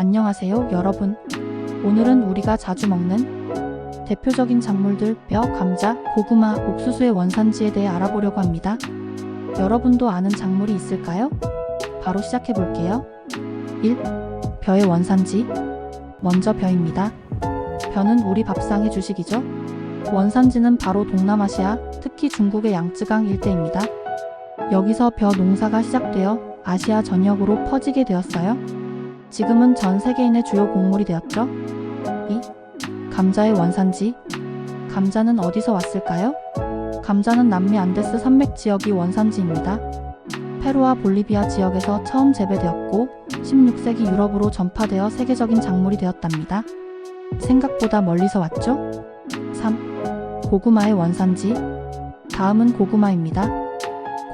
안녕하세요, 여러분. 오늘은 우리가 자주 먹는 대표적인 작물들 뼈, 감자, 고구마, 옥수수의 원산지에 대해 알아보려고 합니다. 여러분도 아는 작물이 있을까요? 바로 시작해 볼게요. 1. 벼의 원산지. 먼저 벼입니다. 벼는 우리 밥상의 주식이죠. 원산지는 바로 동남아시아, 특히 중국의 양쯔강 일대입니다. 여기서 벼 농사가 시작되어 아시아 전역으로 퍼지게 되었어요. 지금은 전 세계인의 주요 곡물이 되었죠. 2. 감자의 원산지. 감자는 어디서 왔을까요? 감자는 남미 안데스 산맥 지역이 원산지입니다. 페루와 볼리비아 지역에서 처음 재배되었고 16세기 유럽으로 전파되어 세계적인 작물이 되었답니다. 생각보다 멀리서 왔죠? 3. 고구마의 원산지. 다음은 고구마입니다.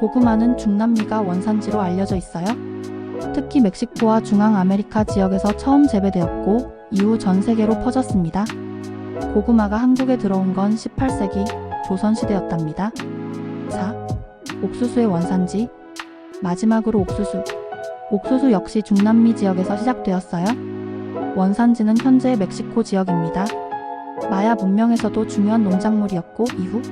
고구마는 중남미가 원산지로 알려져 있어요. 특히 멕시코와 중앙아메리카 지역에서 처음 재배되었고 이후 전 세계로 퍼졌습니다. 고구마가 한국에 들어온 건 18세기 조선시대였답니다. 4. 옥수수의 원산지. 마지막으로 옥수수. 옥수수 역시 중남미 지역에서 시작되었어요. 원산지는 현재의 멕시코 지역입니다. 마야 문명에서도 중요한 농작물이었고 이후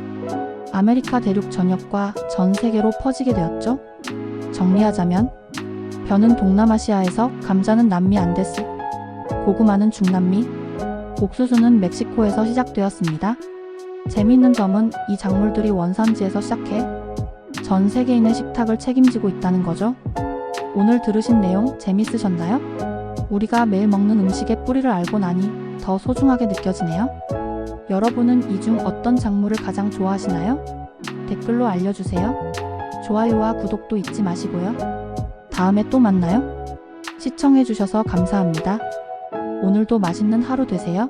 아메리카 대륙 전역과 전 세계로 퍼지게 되었죠. 정리하자면 벼는 동남아시아에서 감자는 남미 안데스, 고구마는 중남미, 옥수수는 멕시코에서 시작되었습니다. 재미있는 점은 이 작물들이 원산지에서 시작해 전 세계인의 식탁을 책임지고 있다는 거죠. 오늘 들으신 내용 재밌으셨나요? 우리가 매일 먹는 음식의 뿌리를 알고 나니 더 소중하게 느껴지네요. 여러분은 이 중 어떤 작물을 가장 좋아하시나요? 댓글로 알려주세요. 좋아요와 구독도 잊지 마시고요. 다음에 또 만나요. 시청해주셔서 감사합니다. 오늘도 맛있는 하루 되세요.